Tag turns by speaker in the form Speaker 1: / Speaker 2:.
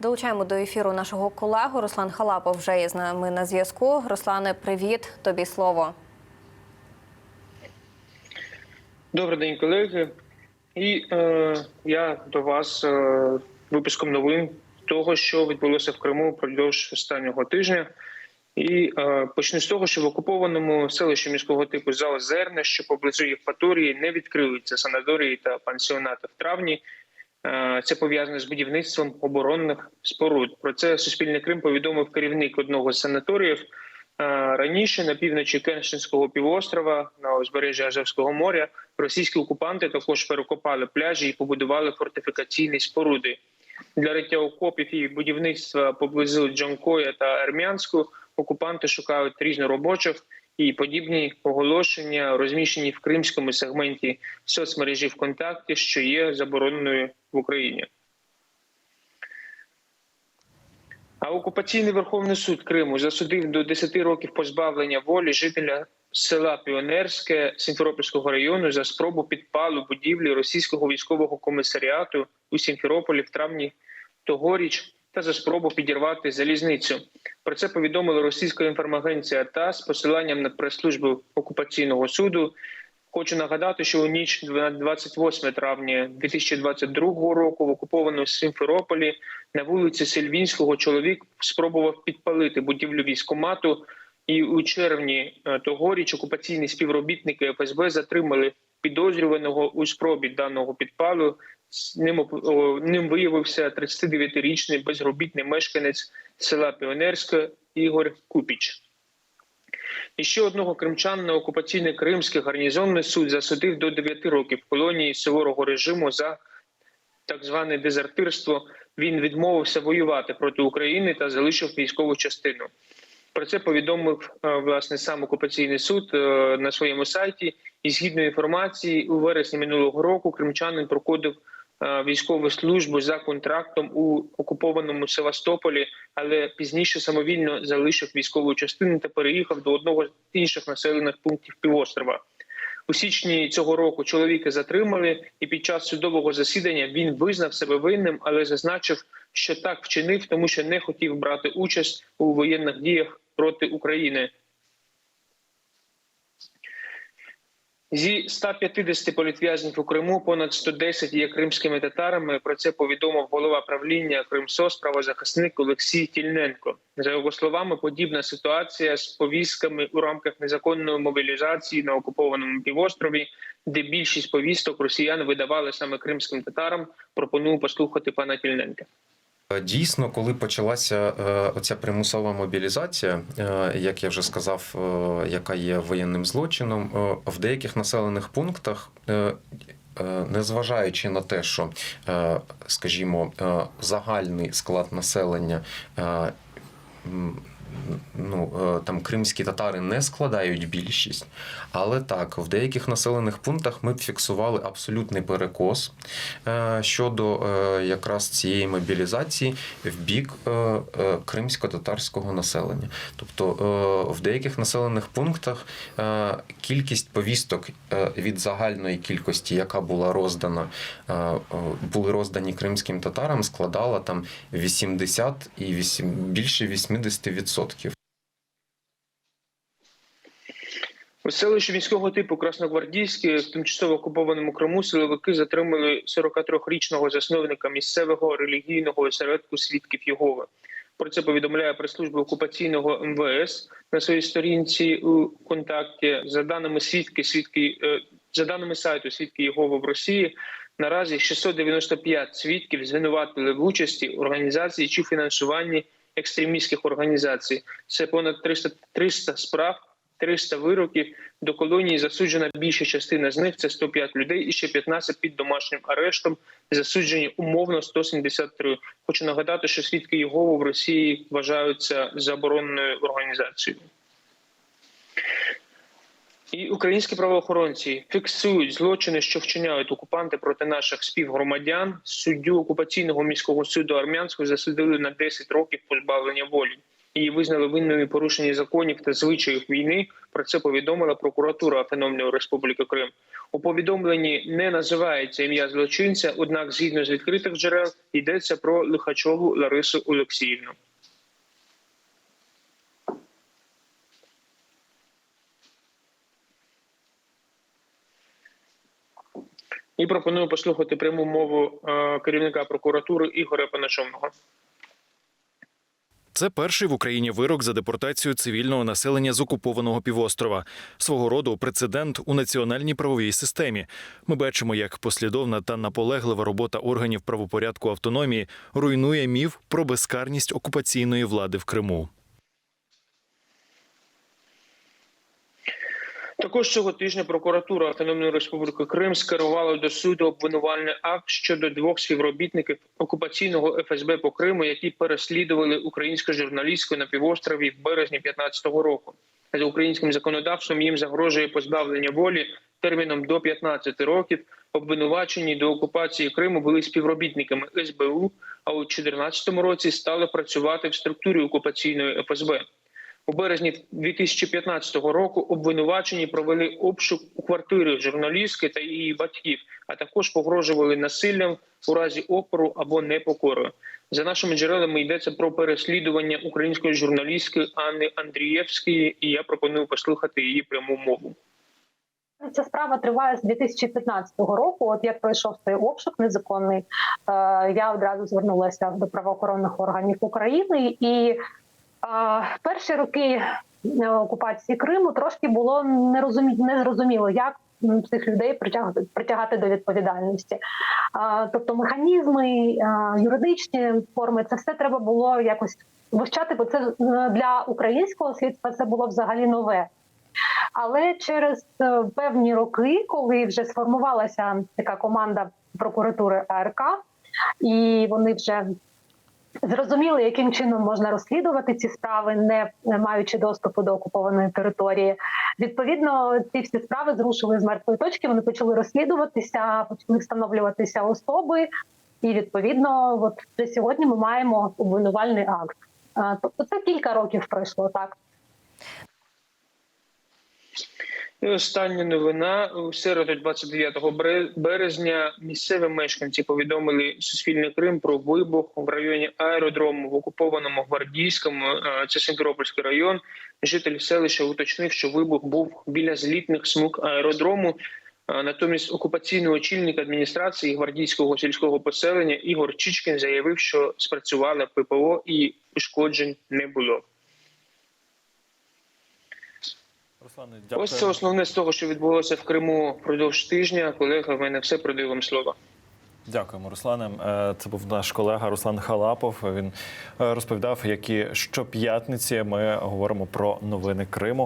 Speaker 1: Долучаємо до ефіру нашого колегу. Руслан Халапов вже є з нами на зв'язку. Руслане, привіт, тобі слово.
Speaker 2: Добрий день, колеги. І е, я до вас е, випуском новин того, що відбулося в Криму впродовж останнього тижня. І е, почну з того, що в окупованому селищі міського типу Залозерне, що поблизу Євпаторії, не відкриються санаторії та пансіонати в травні. Е, Це пов'язано з будівництвом оборонних споруд. Про це Суспільний Крим повідомив керівник одного з санаторіїв. Е, Раніше на півночі Кеншинського півострова на узбережжі Азовського моря російські окупанти також перекопали пляжі і побудували фортифікаційні споруди для риття окопів і будівництва поблизу Джанкоя та Ермянську. Окупанти шукають різноробочих і подібні оголошення розміщені в кримському сегменті соцмережі ВКонтакті, що є забороненою в Україні. А окупаційний Верховний суд Криму засудив до 10 років позбавлення волі жителя села Піонерське Сімферопольського району за спробу підпалу будівлі російського військового комісаріату у Сімферополі в травні тогоріч та за спробу підірвати залізницю. Про це повідомила російська інформагенція та з посиланням на прес-службу окупаційного суду. Хочу нагадати, що у ніч на 28 травня 2022 року в окупованому Сімферополі на вулиці Сельвінського чоловік спробував підпалити будівлю військомату. І у червні е, тогоріч окупаційні співробітники ФСБ затримали підозрюваного у спробі даного підпалу. Ним ним виявився 39-річний безробітний мешканець села Піонерське Ігор Купіч. І ще одного кримчанина окупаційний кримський гарнізонний суд засудив до 9 років колонії суворого режиму за так зване дезертирство. Він відмовився воювати проти України та залишив військову частину. Про це повідомив е, власне сам окупаційний суд е, на своєму сайті. І згідно інформації, у вересні минулого року кримчанин проходив військову службу за контрактом у окупованому Севастополі, але пізніше самовільно залишив військову частину та переїхав до одного з інших населених пунктів півострова. У січні цього року чоловіка затримали, і під час судового засідання він визнав себе винним, але зазначив, що так вчинив, тому що не хотів брати участь у воєнних діях проти України. Зі 150 політв'язнів у Криму понад 110 є кримськими татарами. Про це повідомив голова правління Кримсос, правозахисник Олексій Тільненко. За його словами, подібна ситуація з повістками у рамках незаконної мобілізації на окупованому півострові, де більшість повісток росіян видавали саме кримським татарам. Пропоную послухати пана Тільненка.
Speaker 3: Дійсно, коли почалася е, оця примусова мобілізація, е, як я вже сказав, е, яка є воєнним злочином, в деяких населених пунктах. Незважаючи на те, що, скажімо, загальний склад населення ну, е, там кримські татари не складають більшість, але так, в деяких населених пунктах ми б фіксували абсолютний перекос е, щодо е, якраз цієї мобілізації в бік кримсько-татарського населення. Тобто в деяких населених пунктах кількість повісток від загальної кількості, яка була роздана, були роздані кримським татарам, складала там 80 і 8, більше 80%.
Speaker 2: У селищі міського типу Красногвардійське в тимчасово окупованому Криму силовики затримали 43-річного засновника місцевого релігійного осередку свідків Єгови. Про це повідомляє прес-служба окупаційного МВС на своїй сторінці у контакті. За даними свідки, свідки е, за даними сайту Свідки Єгови в Росії. Наразі 695 свідків звинуватили в участі організації чи фінансуванні екстремістських організацій. Це понад 300, 300 справ. 300 вироків до колонії засуджена більша частина з них це 105 людей, і ще 15 під домашнім арештом. Засуджені умовно 173. Хочу нагадати, що свідки Єгову в Росії вважаються забороненою організацією. І українські правоохоронці фіксують злочини, що вчиняють окупанти проти наших співгромадян. Суддю окупаційного міського суду армянського засудили на 10 років позбавлення волі. Її визнали винною в порушенні законів та звичаїв війни. Про це повідомила прокуратура Автономної Республіки Крим. У повідомленні не називається ім'я злочинця, однак, згідно з відкритих джерел, йдеться про Лихачову Ларису Олексіївну. І пропоную послухати пряму мову е, керівника прокуратури Ігоря Панашовного.
Speaker 4: Це перший в Україні вирок за депортацію цивільного населення з окупованого півострова. Свого роду прецедент у національній правовій системі. Ми бачимо, як послідовна та наполеглива робота органів правопорядку автономії руйнує міф про безкарність окупаційної влади в Криму.
Speaker 2: Також цього тижня прокуратура Автономної Республіки Крим скерувала до суду обвинувальний акт щодо двох співробітників окупаційного ФСБ по Криму, які переслідували українську журналістку на півострові в березні 2015 року. За українським законодавством їм загрожує позбавлення волі терміном до 15 років. Обвинувачені до окупації Криму були співробітниками СБУ, а у 2014 році стали працювати в структурі окупаційної ФСБ. У березні 2015 року обвинувачені провели обшук у квартирі журналістки та її батьків, а також погрожували насиллям у разі опору або непокори. За нашими джерелами йдеться про переслідування української журналістки Анни Андрієвської, і я пропоную послухати її пряму мову.
Speaker 5: Ця справа триває з 2015 року. От як пройшов цей обшук незаконний, е, я одразу звернулася до правоохоронних органів України. І перші роки е, окупації Криму трошки було незрозуміло, як цих людей притягати, притягати до відповідальності. Тобто механізми, е, юридичні форми, це все треба було якось вивчати, бо це е, для українського слідства це було взагалі нове. Але через певні роки, коли вже сформувалася така команда прокуратури АРК, і вони вже зрозуміли, яким чином можна розслідувати ці справи, не маючи доступу до окупованої території. Відповідно, ці всі справи зрушили з мертвої точки. Вони почали розслідуватися, почали встановлюватися особи, і відповідно, от вже сьогодні ми маємо обвинувальний акт. Тобто, це кілька років пройшло так.
Speaker 2: І остання новина у середу, 29 бре- березня, місцеві мешканці повідомили Суспільний Крим про вибух в районі аеродрому в окупованому гвардійському. е, Це Сімферопольський район. Житель селища уточнив, що вибух був біля злітних смуг аеродрому. Е, Натомість окупаційний очільник адміністрації гвардійського сільського поселення Ігор Чичкін заявив, що спрацювала ППО і ушкоджень не було.
Speaker 4: Руслане,
Speaker 2: Ось це основне з того, що відбулося в Криму впродовж тижня. Колега, в мене все продаю вам слово.
Speaker 4: Дякуємо, Руслане. Е, Це був наш колега Руслан Халапов. Він е, розповідав, які щоп'ятниці ми говоримо про новини Криму.